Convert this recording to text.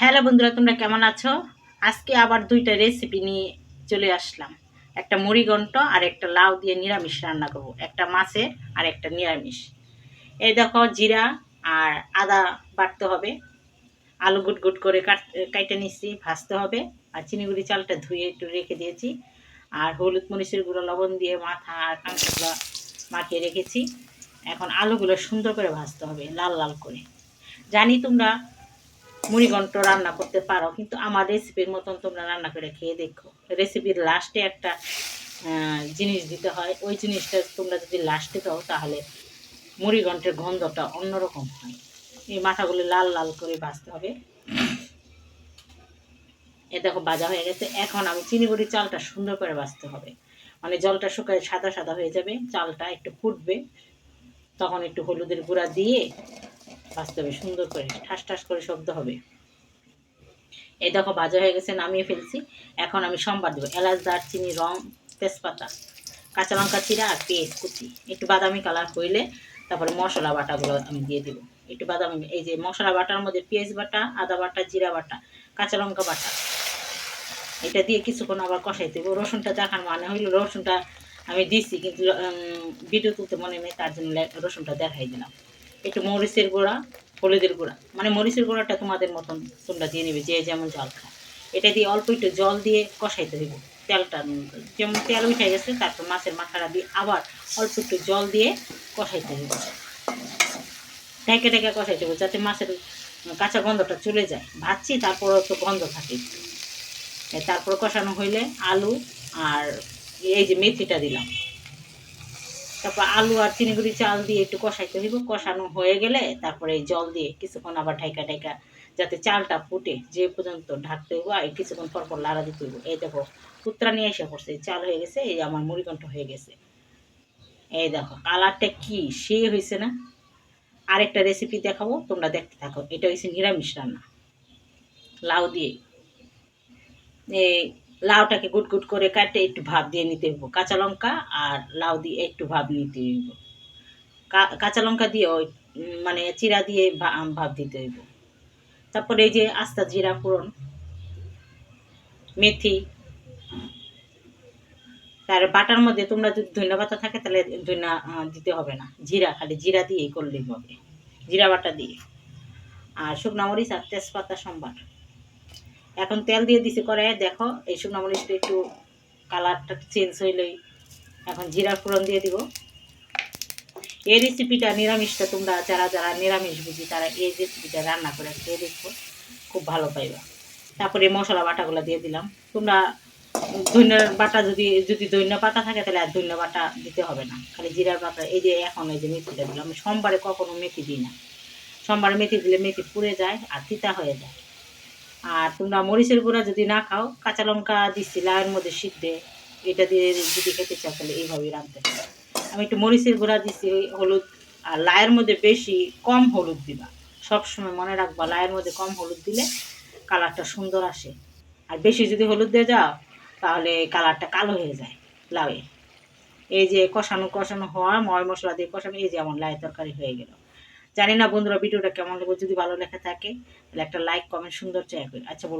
Hello বন্ধুরা, তোমরা কেমন আছো? আজকে আবার দুইটা রেসিপি নিয়ে চলে আসলাম। একটা মুড়িঘণ্ট আর একটা লাউ দিয়ে নিরামিষ রান্না করব। একটা মাছের আর একটা নিরামিষ। এই দেখো, জিরা আর আদা বাটতে হবে। আলু গুট গুট করে কাট নিচ্ছি ভাজতে হবে। আর চিনিগুড়ি চালটা ধুয়ে একটু রেখে দিয়েছি। আর হলুদ মরিচের গুঁড়ো, লবণ দিয়ে মাথা আর কাঁকড়া মাখিয়ে রেখেছি। এখন আলুগুলো সুন্দর করে ভাজতে হবে, লাল লাল করে। জানি তোমরা মুড়িঘণ্ট রান্না করতে পারো, কিন্তু আমার রেসিপির মতন তোমরা রান্না করে খেয়ে দেখো। রেসিপির লাস্টে একটা জিনিস দিতে হয়, ওই জিনিসটা তোমরা যদি লাস্টে দাও, তাহলে মুড়িঘণ্টের গন্ধটা অন্যরকম হয়। এই মাথাগুলি লাল লাল করে ভাজতে হবে। এ দেখো, ভাজা হয়ে গেছে। এখন আমি চিনিগুড়ি চালটা সুন্দর করে ভাজতে হবে। মানে জলটা শুকায় সাদা সাদা হয়ে যাবে, চালটা একটু ফুটবে। তখন একটু হলুদের গুঁড়া দিয়ে হবে সুন্দর করে, ঠাস ঠাস করে শব্দ হবে। এই দেখো ভাজা হয়ে গেছে, নামিয়ে ফেলছি। এখন আমি সম্বাদ দেবো। এলাচ, দারচিনি, রং, তেজপাতা, কাঁচা লঙ্কা, চিরা আর পেঁয়াজ, কুচি। একটু বাদামি কালার হইলে তারপরে মশলা বাটাগুলো আমি দিয়ে দেবো। একটু বাদামি, এই যে মশলা বাটার মধ্যে পেঁয়াজ বাটা, আদা বাটা, জিরা বাটা, কাঁচা লঙ্কা বাটা। এটা দিয়ে কিছুক্ষণ আবার কষাই দেবো রসুনটা দেখার মানে হইল রসুনটা আমি দিছি, কিন্তু ভিডিও তুলতে মনে নেই, তার জন্য রসুনটা দেখাই দিলাম। একটু মরিচের গুঁড়া, হলুদের গুঁড়া। মানে মরিচের গুঁড়াটা তোমাদের মতন তোমরা দিয়ে নেবে, যে যেমন জল খায়। এটা দিয়ে অল্প একটু জল দিয়ে কষাইতে দেবো তেলটা যেমন তেল উঠে গেছে, তারপর মাছের মাথাটা দিয়ে আবার অল্প একটু জল দিয়ে কষাইতে দেবো ঢেকে ঢেকে কষাইতে দেবো যাতে মাছের কাঁচা গন্ধটা চলে যায়। ভাজছি তারপরও তো গন্ধ থাকে। তারপর কষানো হইলে আলু আর এই যে মেথিটা দিলাম। তারপর আলু আর চিনিগুড়ি চাল দিয়ে একটু কষাইতে হইব কষানো হয়ে গেলে তারপরে জল দিয়ে কিছুক্ষণ আবার ঢাইকা ঢাইকা যাতে চালটা ফুটে, যে পর্যন্ত ঢাকতে হইব আর কিছুক্ষণ পর পর লাড়া দিতে হইব। এই দেখো পুত্রা নিয়ে এসে পড়ছে চাল হয়ে গেছে, এই আমার মুড়িকণ্ঠ হয়ে গেছে। এই দেখো, কালারটা কি, সে হয়েছে না? আরেকটা রেসিপি দেখাবো, তোমরা দেখতে থাকো। এটা হয়েছে নিরামিষ রান্না। লাউ দিয়ে। এই লাউটাকে গুট গুট করে কাটে একটু ভাপ দিয়ে নিতে হইব। কাঁচা লঙ্কা আর লাউ দিয়ে একটু ভাপ নিতে হইব। কাঁচা লঙ্কা দিয়ে ওই মানে চিরা দিয়ে ভা- ভাপ দিতে হইব। তারপরে এই যে আস্তা জিরা ফোড়ন, মেথি, তার বাটার মধ্যে তোমরা যদি ধনিয়া পাতা থাকে তাহলে ধনিয়া দিতে হবে না। জিরা, খালি জিরা দিয়েই করলেই হবে। জিরা বাটা দিয়ে। আর শুকনো মরিচ আর তেজপাতা সম্বার। এখন তেল দিয়ে দিছি, করে দেখো, এই শুকনো মরিচটা একটু কালারটা চেঞ্জ হইলেই এখন জিরা ফোড়ন দিয়ে দিব। এই রেসিপিটা নিরামিষটা তোমরা যারা যারা নিরামিষ বুঝি, তারা এই রেসিপিটা রান্না করে খেয়ে দেখব খুব ভালো পাইবা। তারপরে মশলা বাটাগুলো দিয়ে দিলাম। তোমরা ধনিয়ার বাটা যদি যদি ধনিয়া পাতা থাকে, তাহলে আর ধনিয়া বাটা দিতে হবে না। খালি জিরার বাটা এই যে এখন এই যে মেথিটা দিলাম, সোমবারে কখনো মেথি দিই না। সোমবারে মেথি দিলে মেথি পুড়ে যায় আর তিতা হয়ে যায়। আর তোমরা মরিচের গুঁড়া যদি না খাও, কাঁচা লঙ্কা দিচ্ছি লাউয়ের মধ্যে সিদ্ধে, এটা দিয়ে যদি খেতে চাও, তাহলে এইভাবেই রাঁধতে আমি একটু মরিচের গুঁড়া দিচ্ছি হলুদ, আর লায়ের মধ্যে বেশি কম হলুদ দিবা। সবসময় মনে রাখবা লায়ের মধ্যে কম হলুদ দিলে কালারটা সুন্দর আসে। আর বেশি যদি হলুদ দিয়ে যাও, তাহলে কালারটা কালো হয়ে যায় লাউয়ে এই যে কষানো কষানো হওয়া ময় মশলা দিয়ে কষানো, এই যে আমার লাই তরকারি হয়ে গেল। জানি না বন্ধুরা, ভিডিওটা কেমন লাগবে যদি ভালো লেখা থাকে, তাহলে একটা লাইক কমেন্ট সুন্দর চাই আচ্ছা বলুন।